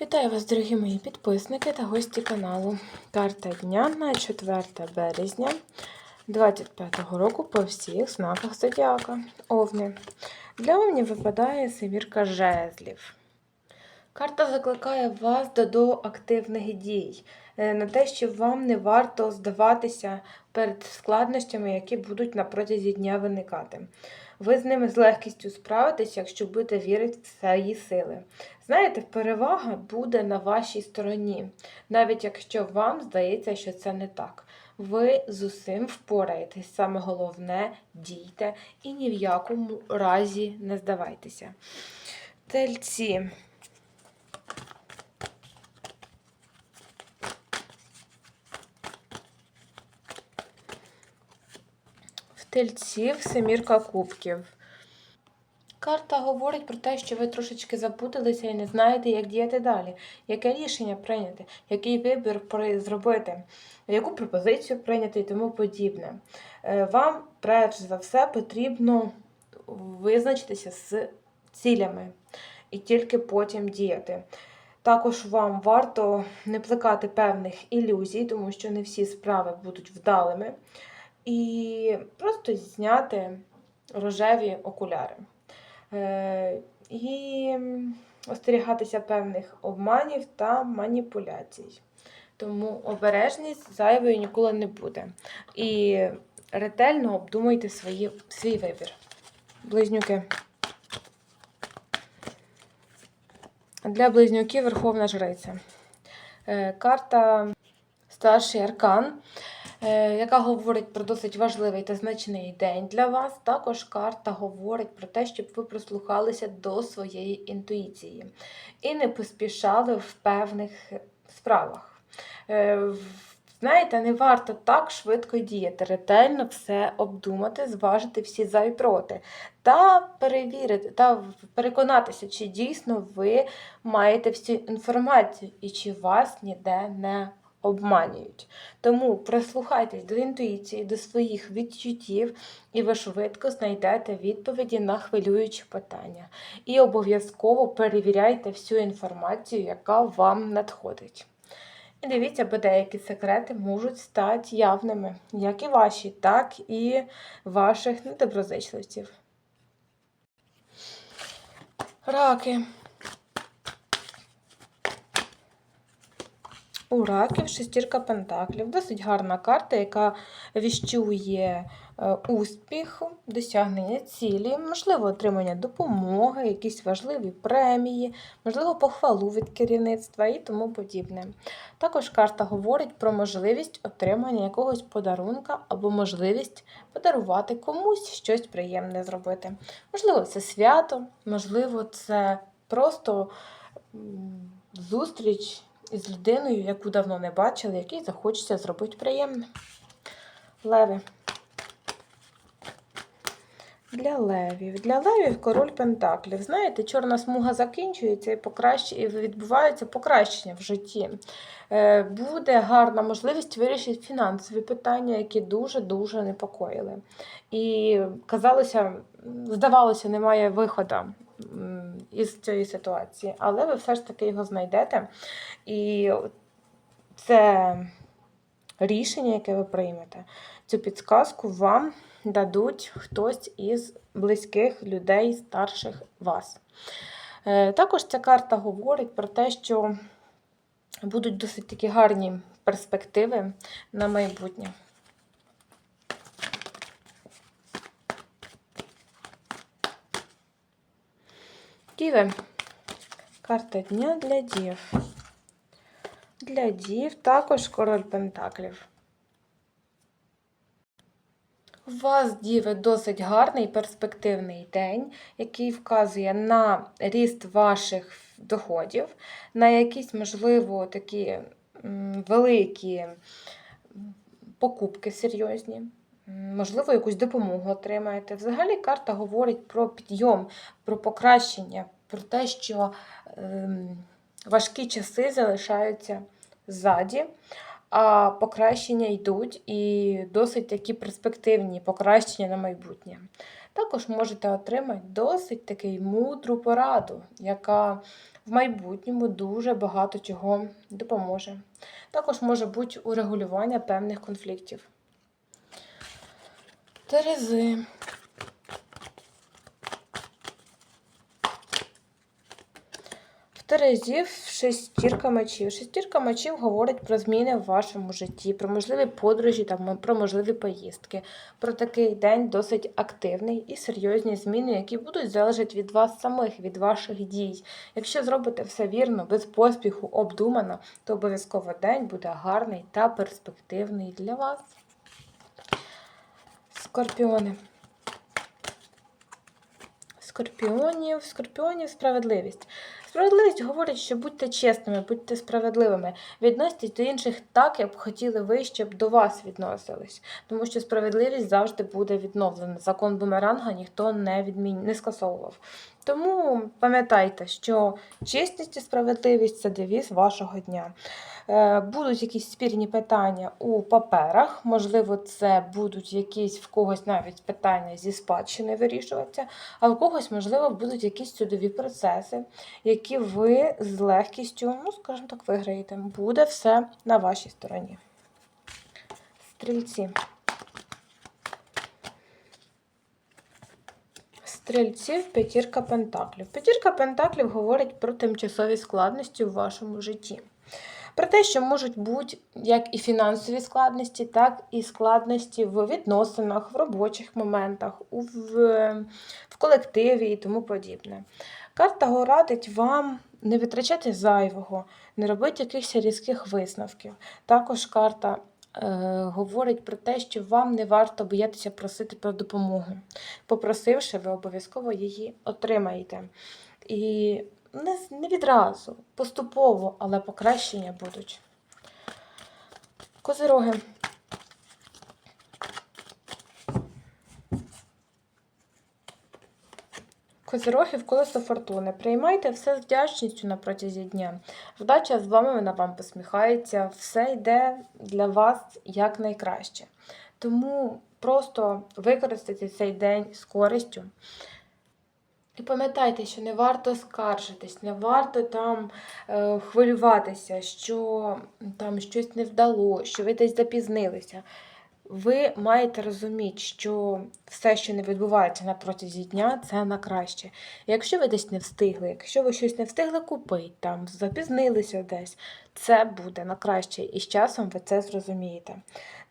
Вітаю вас, дорогі мої підписники та гості каналу. Карта дня на 4 березня 2025 року по всіх знаках Зодіака. Овни. Для овнів випадає семірка жезлів. Карта закликає вас до, активних дій, е, на те, що вам не варто здаватися перед складнощами, які будуть на протязі дня виникати. Ви з ними з легкістю справитесь, якщо будете вірити в свої сили. Знаєте, перевага буде на вашій стороні, навіть якщо вам здається, що це не так. Ви з усім впораєтесь. Саме головне дійте і ні в якому разі не здавайтеся. Тельці. Тельців семірка кубків. Карта говорить про те, що ви трошечки запуталися і не знаєте, як діяти далі, яке рішення прийняти, який вибір зробити, яку пропозицію прийняти і тому подібне. Е, Вам, перш за все, потрібно визначитися з цілями і тільки потім діяти. Також вам варто не плекати певних ілюзій, тому що не всі справи будуть вдалими, і просто зняти рожеві окуляри. Е, і остерігатися певних обманів та маніпуляцій. Тому обережність зайвою ніколи не буде. І ретельно обдумуйте свої, свій вибір. Близнюки. Для близнюків Верховна Жриця. Е, Карта Старший Аркан, яка говорить про досить важливий та значний день для вас. Також карта говорить про те, щоб ви прислухалися до своєї інтуїції і не поспішали в певних справах. Е, Знаєте, не варто так швидко діяти, ретельно все обдумати, зважити всі за і проти, та перевірити, та переконатися, чи дійсно ви маєте всю інформацію і чи вас ніде не обманюють. Тому прислухайтесь до інтуїції, до своїх відчуттів, і ви швидко знайдете відповіді на хвилюючі питання. І обов'язково перевіряйте всю інформацію, яка вам надходить. І дивіться, бо деякі секрети можуть стати явними, як і ваші, так і ваших недоброзичливців. Раки. У раків шестірка пентаклів. Досить гарна карта, яка віщує е, успіх, досягнення цілі, можливо, отримання допомоги, якісь важливі премії, можливо, похвалу від керівництва і тому подібне. Також карта говорить про можливість отримання якогось подарунка або можливість подарувати комусь щось приємне зробити. Можливо, це свято, можливо, це просто зустріч із людиною, яку давно не бачили, якій захочеться зробити приємне. Леви. Для левів. Для левів король Пентаклів. Знаєте, чорна смуга закінчується і, покращ... і відбувається покращення в житті. Е, Буде гарна можливість вирішити фінансові питання, які дуже-дуже непокоїли. І казалося, здавалося, немає виходу із цієї ситуації, але ви все ж таки його знайдете. І це рішення, яке ви приймете, цю підсказку вам дадуть хтось із близьких людей, старших вас. Е, Також ця карта говорить про те, що будуть досить такі гарні перспективи на майбутнє. Діви. Карта дня для дів. Для дів також король Пентаклів. У вас, діви, досить гарний перспективний день, який вказує на ріст ваших доходів, на якісь, можливо, такі великі покупки серйозні. Можливо, якусь допомогу отримаєте. Взагалі карта говорить про підйом, про покращення, про те, що ем, важкі часи залишаються ззаді, а покращення йдуть і досить такі перспективні покращення на майбутнє. Також можете отримати досить таку мудру пораду, яка в майбутньому дуже багато чого допоможе. Також може бути урегулювання певних конфліктів. Терези. В Терезів шестірка мечів. Шестірка мечів говорить про зміни в вашому житті, про можливі подорожі та про можливі поїздки. Про такий день досить активний і серйозні зміни, які будуть залежати від вас самих, від ваших дій. Якщо зробите все вірно, без поспіху, обдумано, то обов'язково день буде гарний та перспективний для вас. Скорпіони. Скорпіонів, скорпіонів справедливість. Справедливість говорить, що будьте чесними, будьте справедливими. Відноситесь до інших так, як б хотіли ви, щоб до вас відносились. Тому що справедливість завжди буде відновлена. Закон бумеранга ніхто не відмін... не скасовував. Тому пам'ятайте, що чесність і справедливість це девіз вашого дня. Е, Будуть якісь спірні питання у паперах, можливо, це будуть якісь в когось навіть питання зі спадщини вирішуватися, а в когось, можливо, будуть якісь судові процеси, які ви з легкістю, ну, скажімо так, виграєте. Буде все на вашій стороні. Стрільці. Стрільців п'ятірка пентаклів. П'ятірка пентаклів говорить про тимчасові складності в вашому житті. Про те, що можуть бути як і фінансові складності, так і складності в відносинах, в робочих моментах, в, в колективі і тому подібне. Карта радить вам не витрачати зайвого, не робити якихось різких висновків. Також карта е, говорить про те, що вам не варто боятися просити про допомогу. Попросивши, ви обов'язково її отримаєте. І не, не відразу, поступово, але покращення будуть. Козироги. Козироги в колесо фортуни. Приймайте все з вдячністю на протязі дня. Вдача з вами, вона вам посміхається, все йде для вас якнайкраще. Тому просто використайте цей день з користю. І пам'ятайте, що не варто скаржитись, не варто там е, хвилюватися, що там щось не вдало, що ви десь запізнилися. Ви маєте розуміти, що все, що не відбувається на протязі дня, це на краще. Якщо ви десь не встигли, якщо ви щось не встигли купити, там запізнилися десь, це буде на краще, і з часом ви це зрозумієте.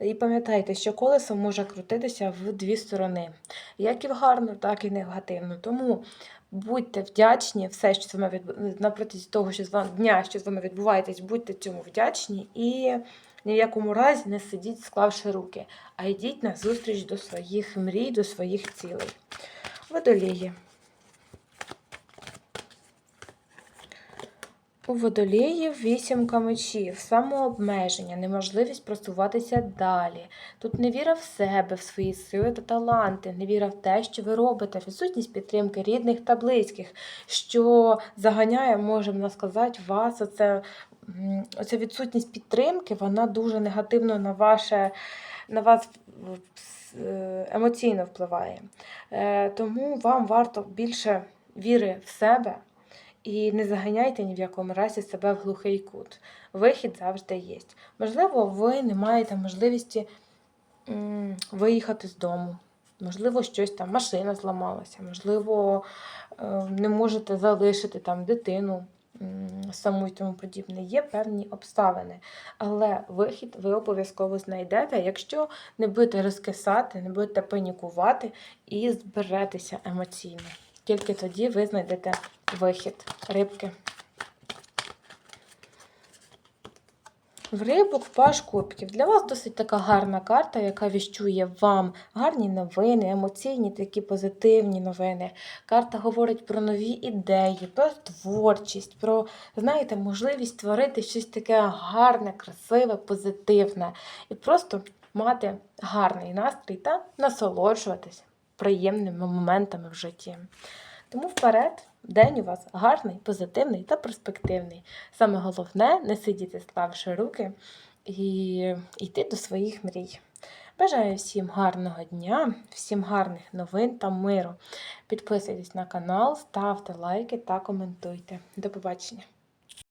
І пам'ятайте, що колесо може крутитися в дві сторони, як і в гарну, так і негативну. Тому будьте вдячні, все, що з вами відбу... протязі того, що з вами дня, що з вами відбуваєтесь, будьте цьому вдячні і ні в якому разі не сидіть, склавши руки, а йдіть на зустріч до своїх мрій, до своїх цілей. Водолії. У водоліїв вісімка мечів, самообмеження, неможливість просуватися далі. Тут невіра в себе, в свої сили та таланти, невіра в те, що ви робите, відсутність підтримки рідних та близьких, що заганяє, можемо сказати, вас. Оце, оця відсутність підтримки, вона дуже негативно на ваше, на вас е, емоційно впливає. Е, Тому вам варто більше віри в себе. І не заганяйте ні в якому разі себе в глухий кут. Вихід завжди є. Можливо, ви не маєте можливості виїхати з дому. Можливо, щось там, машина зламалася, можливо, е, не можете залишити там дитину саму і тому подібне. Є певні обставини. Але вихід ви обов'язково знайдете, якщо не будете розкисати, не будете панікувати і зберетеся емоційно. Тільки тоді ви знайдете вихід рибки. В рибок паш кубків. Для вас досить така гарна карта, яка віщує вам гарні новини, емоційні, такі позитивні новини. Карта говорить про нові ідеї, про творчість, про, знаєте, можливість створити щось таке гарне, красиве, позитивне. І просто мати гарний настрій та насолоджуватися приємними моментами в житті. Тому вперед, день у вас гарний, позитивний та перспективний. Саме головне не сидіти, склавши руки і йти до своїх мрій. Бажаю всім гарного дня, всім гарних новин та миру. Підписуйтесь на канал, ставте лайки та коментуйте. До побачення!